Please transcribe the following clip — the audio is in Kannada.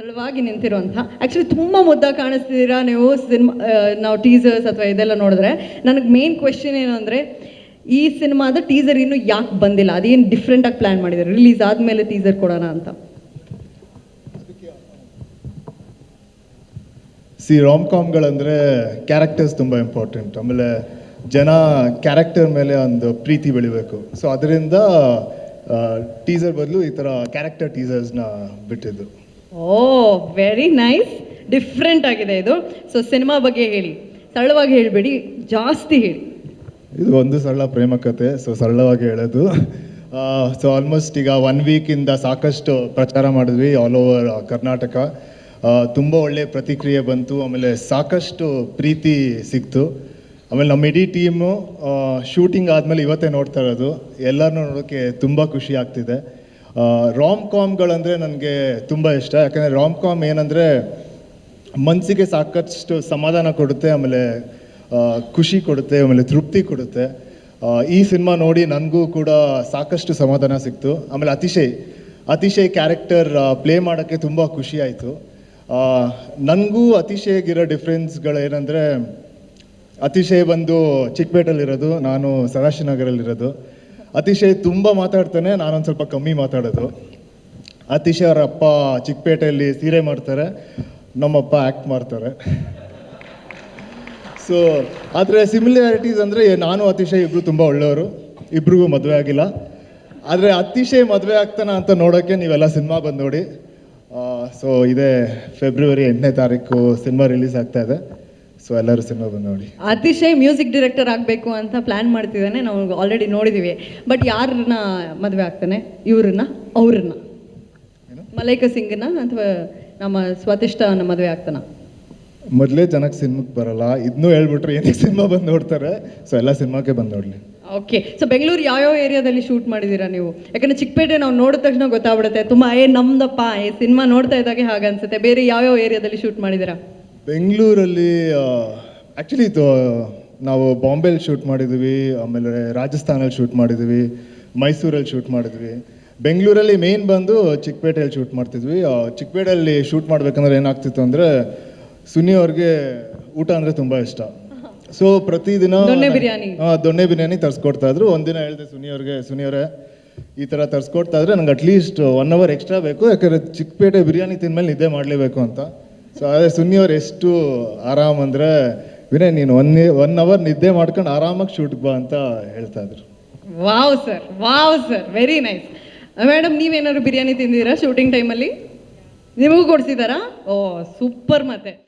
ಸರಳವಾಗಿ ನಿಂತಿರುವಂಥ ಆ್ಯಕ್ಚುಲಿ ತುಂಬ ಮುದ್ದಾಗಿ ಕಾಣಿಸ್ತಿದ್ದೀರಾ ನೀವು ಸಿನಿಮಾ ನಾವು ಟೀಸರ್ಸ್ ಅಥವಾ ಇದೆಲ್ಲ ನೋಡಿದ್ರೆ. ನನಗೆ ಮೇನ್ ಕ್ವೆಶನ್ ಏನು ಅಂದರೆ, ಈ ಸಿನಿಮಾದ ಟೀಸರ್ ಇನ್ನೂ ಯಾಕೆ ಬಂದಿಲ್ಲ? ಅದೇನು ಡಿಫ್ರೆಂಟಾಗಿ ಪ್ಲ್ಯಾನ್ ಮಾಡಿದ್ದಾರೆ? ರಿಲೀಸ್ ಆದಮೇಲೆ ಟೀಸರ್ ಕೊಡೋಣ ಅಂತ. ಸಿ ರಾಮ್ ಕಾಮ್ಗಳಂದರೆ ಕ್ಯಾರೆಕ್ಟರ್ಸ್ ತುಂಬ ಇಂಪಾರ್ಟೆಂಟ್ ಆಮೇಲೆ ಜನ ಕ್ಯಾರೆಕ್ಟರ್ ಮೇಲೆ ಒಂದು ಪ್ರೀತಿ ಬೆಳಿಬೇಕು. ಸೊ ಅದರಿಂದ ಟೀಸರ್ ಬದಲು ಈ ಥರ ಕ್ಯಾರೆಕ್ಟರ್ ಟೀಸರ್ಸ್ನ ಬಿಟ್ಟಿದ್ದು. ಓ ವೆರಿ ನೈಸ್ ಡಿಫ್ರೆಂಟ್ ಆಗಿದೆ ಇದು. ಸೊ ಸಿನಿಮಾ ಬಗ್ಗೆ ಹೇಳಿ. ಸರಳವಾಗಿ ಹೇಳಬೇಡಿ. ಜಾಸ್ತಿ ಹೇಳಿ. ಇದು ಒಂದು ಸರಳ ಪ್ರೇಮ ಕತೆ. ಸೊ ಸರಳವಾಗಿ ಹೇಳೋದು. ಸೊ ಆಲ್ಮೋಸ್ಟ್ ಈಗ ಒನ್ ವೀಕಿಂದ ಸಾಕಷ್ಟು ಪ್ರಚಾರ ಮಾಡಿದ್ವಿ ಆಲ್ ಓವರ್ ಕರ್ನಾಟಕ. ತುಂಬ ಒಳ್ಳೆ ಪ್ರತಿಕ್ರಿಯೆ ಬಂತು. ಆಮೇಲೆ ಸಾಕಷ್ಟು ಪ್ರೀತಿ ಸಿಕ್ತು. ಆಮೇಲೆ ನಮ್ಮ ಇಡೀ ಟೀಮು ಶೂಟಿಂಗ್ ಆದಮೇಲೆ ಇವತ್ತೇ ನೋಡ್ತಾ ಇರೋದು. ಎಲ್ಲರನ್ನೂ ನೋಡೋಕ್ಕೆ ತುಂಬ ಖುಷಿ ಆಗ್ತಿದೆ. ರಾಮ್ ಕಾಮ್ಗಳಂದರೆ ನನಗೆ ತುಂಬ ಇಷ್ಟ. ಯಾಕಂದರೆ ರಾಮ್ ಕಾಮ್ ಏನಂದರೆ ಮನಸ್ಸಿಗೆ ಸಾಕಷ್ಟು ಸಮಾಧಾನ ಕೊಡುತ್ತೆ, ಆಮೇಲೆ ಖುಷಿ ಕೊಡುತ್ತೆ, ಆಮೇಲೆ ತೃಪ್ತಿ ಕೊಡುತ್ತೆ. ಈ ಸಿನಿಮಾ ನೋಡಿ ನನಗೂ ಕೂಡ ಸಾಕಷ್ಟು ಸಮಾಧಾನ ಸಿಕ್ತು. ಆಮೇಲೆ ಅತಿಶಯ್ ಅತಿಶಯ್ ಕ್ಯಾರೆಕ್ಟರ್ ಪ್ಲೇ ಮಾಡೋಕ್ಕೆ ತುಂಬ ಖುಷಿ ಆಯಿತು. ನನಗೂ ಅತಿಶಯ್ಗಿರೋ ಡಿಫ್ರೆನ್ಸ್ಗಳು ಏನಂದರೆ ಅತಿಶಯ್ ಬಂದು ಚಿಕ್ಕಪೇಟಲ್ಲಿರೋದು ನಾನು ಸದಾಶಿವನಗರಲ್ಲಿರೋದು. ಅತಿಶಯ್ ತುಂಬ ಮಾತಾಡ್ತಾನೆ, ನಾನೊಂದು ಸ್ವಲ್ಪ ಕಮ್ಮಿ ಮಾತಾಡೋದು. ಅತಿಶಯ್ ಅವರ ಅಪ್ಪ ಚಿಕ್ಕಪೇಟೆಯಲ್ಲಿ ಸೀರೆ ಮಾಡ್ತಾರೆ, ನಮ್ಮಪ್ಪ ಆ್ಯಕ್ಟ್ ಮಾಡ್ತಾರೆ. ಸೊ ಆದರೆ ಸಿಮಿಲಾರಿಟೀಸ್ ಅಂದರೆ ನಾನು ಅತಿಶಯ್ ಇಬ್ಬರು ತುಂಬ ಒಳ್ಳೆಯವರು, ಇಬ್ರಿಗೂ ಮದುವೆ ಆಗಿಲ್ಲ. ಆದರೆ ಅತಿಶಯ್ ಮದುವೆ ಆಗ್ತಾನ ಅಂತ ನೋಡೋಕ್ಕೆ ನೀವೆಲ್ಲ ಸಿನಿಮಾ ಬಂದು ನೋಡಿ. ಸೊ ಇದೇ ಫೆಬ್ರವರಿ ಎಂಟನೇ ತಾರೀಕು ಸಿನಿಮಾ ರಿಲೀಸ್ ಆಗ್ತಾ ಇದೆ. ಸೊ ಎಲ್ಲರೂ ಸಿನಿಮಾ ಬಂದು ನೋಡಿ. ಅತಿಶಯ್ ಮ್ಯೂಸಿಕ್ ಡೈರೆಕ್ಟರ್ ಆಗಬೇಕು ಅಂತ ಪ್ಲ್ಯಾನ್ ಮಾಡ್ತಿದ್ದಾನೆ ನಾವು ಆಲ್ರೆಡಿ ನೋಡಿದ್ದೀವಿ ಬಟ್ ಯಾರನ್ನ ಮದುವೆ ಆಗ್ತಾನೆ? ಇವ್ರನ್ನ? ಅವ್ರನ್ನ? ಮಲೈಕ ಸಿಂಗ್ನ ಅಥವಾ ನಮ್ಮ ಸ್ವತಿಷ್ಠನ ಮದುವೆ ಆಗ್ತಾನ? ಮೊದಲೇ ಜನಕ್ಕೆ ಸಿನಿಮಾಕ್ಕೆ ಬರಲ್ಲ. ಇದನ್ನೂ ಹೇಳ್ಬಿಟ್ರೆ ಏನಕ್ಕೆ ಸಿನಿಮಾ ಬಂದು ನೋಡ್ತಾರೆ. ಸೊ ಎಲ್ಲ ಸಿನಿಮಾಕ್ಕೆ ಬಂದು ನೋಡಲಿ. ಓಕೆ ಸೊ ಬೆಂಗಳೂರು ಯಾವ್ಯಾವ ಏರಿಯಾದಲ್ಲಿ ಶೂಟ್ ಮಾಡಿದ್ದೀರಾ ನೀವು? ಯಾಕಂದ್ರೆ ಚಿಕ್ಕಪೇಟೆ ನಾವು ನೋಡಿದ ತಕ್ಷಣ ಗೊತ್ತಾಗ್ಬಿಡುತ್ತೆ. ತುಂಬ ಏ ನಮ್ದಪ್ಪ ಈ ಸಿನಿಮಾ ನೋಡ್ತಾ ಇದ್ದಾಗೆ ಹಾಗನ್ಸುತ್ತೆ. ಬೇರೆ ಯಾವ್ಯಾವ ಏರಿಯಾದಲ್ಲಿ ಶೂಟ್ ಮಾಡಿದ್ದೀರಾ ಬೆಂಗಳೂರಲ್ಲಿ ಆ್ಯಕ್ಚುಲಿ ಇದು ನಾವು ಬಾಂಬೆಲಿ ಶೂಟ್ ಮಾಡಿದ್ವಿ ಆಮೇಲೆ ರಾಜಸ್ಥಾನಲ್ಲಿ ಶೂಟ್ ಮಾಡಿದ್ವಿ ಮೈಸೂರಲ್ಲಿ ಶೂಟ್ ಮಾಡಿದ್ವಿ. ಬೆಂಗಳೂರಲ್ಲಿ ಮೇನ್ ಬಂದು ಚಿಕ್ಕಪೇಟೆಯಲ್ಲಿ ಶೂಟ್ ಮಾಡ್ತಿದ್ವಿ. ಚಿಕ್ಕಪೇಟೆಯಲ್ಲಿ ಶೂಟ್ ಮಾಡ್ಬೇಕಂದ್ರೆ ಏನಾಗ್ತಿತ್ತು ಅಂದರೆ ಸುನಿ ಅವ್ರಿಗೆ ಊಟ ಅಂದರೆ ತುಂಬ ಇಷ್ಟ. ಸೊ ಪ್ರತಿದಿನ ದೊಣ್ಣೆ ಬಿರಿಯಾನಿ. ಆ, ದೊಣ್ಣೆ ಬಿರಿಯಾನಿ ತರಿಸ್ಕೊಡ್ತಾ ಇದ್ರು. ಒಂದಿನ ಹೇಳಿದೆ ಸುನಿ ಅವ್ರಿಗೆ ಸುನಿ ಅವರೇ ಈ ಥರ ತರಿಸ್ಕೊಡ್ತಾ ಇದ್ರೆ ನಂಗೆ ಅಟ್ಲೀಸ್ಟ್ ಒನ್ ಅವರ್ ಎಕ್ಸ್ಟ್ರಾ ಬೇಕು. ಯಾಕಂದ್ರೆ ಚಿಕ್ಕಪೇಟೆ ಬಿರಿಯಾನಿ ತಿಂದ್ಮೇಲೆ ನಿದ್ದೆ ಮಾಡಲೇಬೇಕು ಅಂತ. ಸೊ ಅದೇ ಸುನ್ನಿಯವ್ರು ಎಷ್ಟು ಆರಾಮ್ ಅಂದರೆ, ವಿನಯ್, ನೀನು ಒನ್ ಒನ್ ಅವರ್ ನಿದ್ದೆ ಮಾಡ್ಕೊಂಡು ಆರಾಮಾಗಿ ಶೂಟ್ ಬಾ ಅಂತ ಹೇಳ್ತಾ ಇದ್ರು. Wow sir wow sir very nice madam ನೀವೇನಾದ್ರು ಬಿರಿಯಾನಿ ತಿಂದಿದ್ದೀರಾ ಶೂಟಿಂಗ್ ಟೈಮಲ್ಲಿ ನಿಮಗೂ ಕೊಡ್ಸಿದಾರಾ? ಓ ಸೂಪರ್ ಮತ್ತೆ.